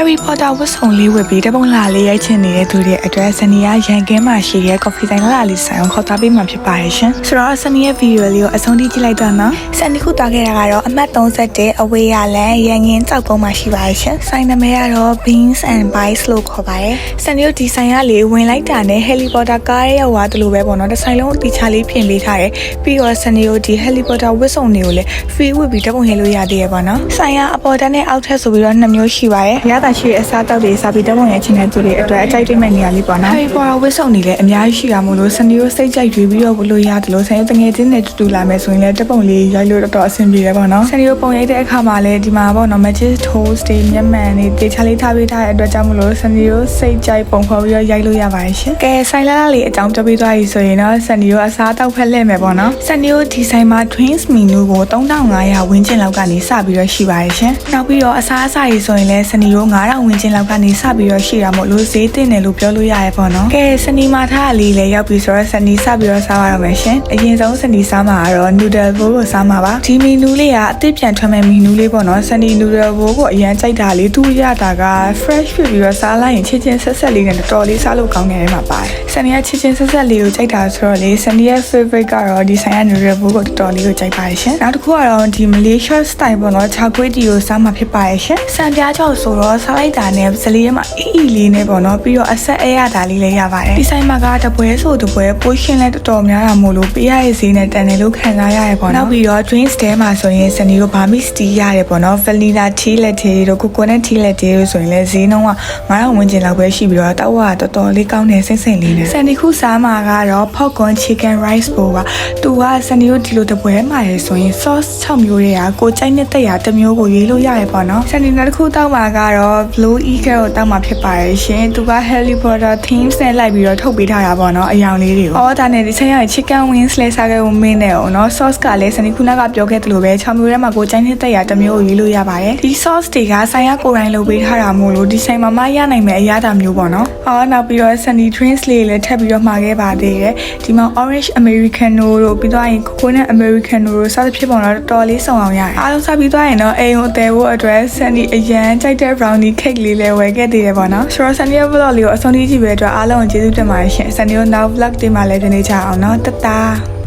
Harry Potter ဝတ်စုံလေးဝတ်ပြီးတပုံလာလေးရိုက်ချင်နေတဲ့သူတွေအတွက်စနီယာရန်ကင်းမှာရှိတဲ့ coffee ဆိုင်လာလေးဆိုင်အောင်ခေါ်သွားပေးမှာဖြစ်ပါတယ်ရှင်။ဆိုတော့စနီယာဗီဒီယိုလေးကိုအဆုံးထိကြည့်လိုက်တော့နော်။စနီခုသွားခဲ့တာကတော့အမှတ်31အဝေးရလန်ရန်ကင်းကြောက်ပုံမှာရှိပါတယ်ရှင်။ဆိုင်နာမည်ကတော့ Beans and Bites လို့ခေါ်ပါတယ်။စနီယိုဒီဆိုင်ကလေဝင်လိုက်တာနဲ့ Harry Potter ကားရဲ့ရောက်သွားတယ်လို့ပဲပေါ့နော်။ဒီဆိုင်လုံးအတီချာလေးပြင်ပေးထားတယ်။ပြီးတော့စနီယိုဒီ Harry Potter ဝတ်စုံတွေကိုလည်း free ဝတ်ပြီးတပုံရလို့ရသေးရပါတော့။ဆိုင်ကအပေါ်တက်နဲ့အောက်ထက်ဆိုပြီးတော့နှစ်မျိုးရှိပါတယ်။ရတာရှိတဲ့အစားတောက်တွေစားပြီးတပုံရချင်းတဲ့သူတွေအတွက်အကြိုက်တွေ့မဲ့နေရာလေးပေါ့နော်။ Harry Potter ဝတ်စုံတွေလည်းအများကြီးရှိတာမို့လို့စနီယိုစိတ်ကြိုက်တွေပြီးတော့ဘလို့ရတယ်လို့ဆိုင်တငယ်ချင်းနဲ့တူတူလာမယ်ဆိုရင်လည်းတပုံလေးရိုက်လို့တော်တော်အဆင်ပြေတယ်ပေါ့နော်။စနီယိုပုံရိုက်တဲ့အခါမှာလည်းဒီမှာပေါ့နော် Magic Toast တွေမျက်မှန်တွေတေချာလေးထားပေးထားတဲ့အတွက်ကြောင့်မလို့စနီယိုစိတ်ကြိုက်ပုံဖော်ပြီးတော့ရိုက်လို့ရပါတယ်ရှင်။ကဲဆိုင်လာလာလေးအကြောင်းပြောပြသွားပြီဆိုရင်တော့စနီယိုအစားတောက်ဖက်လှည့်မယ်ပေါ့နော်။စနီယိုဒီဆိုင်မှာ Twins menu ကို3500ဝန်းကျင်လောက်ကနေစပြီးတော့ရှိပါတယ်ရှင်။နောက်ပြီးတော့အစားအစာကြီးဆိုရင်လည်းစနီယို9000ဝန်းကျင်လောက်ကနေစပြီးတော့ရှိတာမို့လို့ဈေးတင်တယ်လို့ပြောလို့ရရဲပေါ့နော်။ကဲစနီမာထားလေးလည်းရောက်ပြီဆိုတော့စနီစပြီးတော့စားရတော့မယ်ရှင်။အရင်ဆုံးစနီစားမှာကတော့ noodle bowl ကိုစားမှာပါ။ဒီ menu လေးကအသစ်ပြန်ထွက်မဲ့ menu လေးပေါ့နော်။စနီ noodle bowl ကိုအရင်ကြိုက်တာလေးသူရတာက fresh ဖြစ်ပြီးတော့စားလိုက်ရင်ချစ်ချင်းဆက်ဆက်လေးနဲ့တော်တော်လေးစားလို့ကောင်းတယ်မှာပါတယ်။ စနီကချစ်ချင်းဆက်ဆက်လေးကိုကြိုက်တာဆိုတော့လေစနီရဲ့ favorite ကတော့ဒီဆိုင်က noodle bowl ကိုတော်တော်လေးကိုကြိုက်ပါတယ်ရှင်။နောက်တစ်ခုကတော့ဒီ Malaysia style ပေါ့နော်။ချာကွေးတီကိုစားမှာဖြစ်ပါတယ်ရှင်။စံပြားကြောက်ဆိုတော့စားလိုက်တာနဲ့ဇလေးထဲမှာအီအီလေးနဲ့ပေါ့နော်။ပြီးတော့အဆက်အဲရတာလေးလည်းရပါတယ်။ဒီဆိုင်မှာကတပွဲဆိုတပွဲ portion လည်းတော်တော်များတာမို့လို့ပေးရရဲ့ဈေးနဲ့တန်တယ်လို့ခံစားရရပေါ့နော်။နောက်ပြီးတော့ drinks ထဲမှာဆိုရင်စနီကို Burmese tea ရတယ်ပေါ့နော်။ vanilla tea latte တို့ coconut tea latte တို့ဆိုရင်လည်းဈေးနှုန်းက9000ဝန်းကျင်လောက်ပဲရှိပြီးတော့တောက်ဝတော်တော်လေးကောင်းတယ်စိတ်စိတ်လေးနဲ့။စနီခုစားမှာကတော့ popcorn chicken rice bowl ပါ။သူကစနီကိုဒီလိုတပွဲမှာရယ်ဆိုရင် sauce 6မျိုးတွေကကိုကြိုက်တဲ့တက်ရတစ်မျိုးကိုရွေးလို့ရတယ်ပေါ့နော်။စနီနောက်တစ်ခုတောက်မှာကတော့ blue eagle ကိုတောက်မှာဖြစ်ပါတယ်ရှင်။သူက Harry Potter themes နဲ့လိုက်ပြီးတော့ထုတ်ပေးထားတာပေါ့နော်။အယောင်လေးတွေကို။အော်ဒါနဲ့ဒီချိန်ရ chicken wings လဲစားခဲ့ဖို့မင်းနဲ့အောင်နော် sauce ကလည်းစနီခုနကပြောခဲ့သလိုပဲ6မျိုးထဲမှာကိုကြိုက်တဲ့တက်ရတစ်မျိုးကိုရွေးလို့ရပါတယ်။ဒီ sauce တွေကဆိုင်ရကိုယ်တိုင်လုပ်ပေးထားတာမို့လို့ဒီဆိုင်မှာမရနိုင်မဲ့အရသာမျိုးပေါ့နော်။အော်နောက်ပြီးတော့ sunny drinks လေးလည်းထပ်ပြီးတော့မှာခဲ့ပါသေးတယ်။ဒီမှာ orange americano တို့ပြီးတော့ရင် coconut americano တို့စသဖြင့်ပေါ့နော်တော်တော်လေးစုံအောင်ရတယ်။အားလုံးစားပြီးသွားရင်တော့အိမ်ကိုအသေးဖို့အတွက် sunny အရန်ကြိုက်တဲ့ brownie cake လေးလည်းဝယ်ခဲ့သေးတယ်ပေါ့နော်။ဆိုတော့ sunny ရဲ့ vlog လေးကိုအဆုံးထိကြည့်ပေးတဲ့အတွက်အားလုံးကိုကျေးဇူးတင်ပါတယ်ရှင်။ sunny ကိုနောက် vlog တွေမှာလည်းပြန်နေကြအောင်နော်။တတား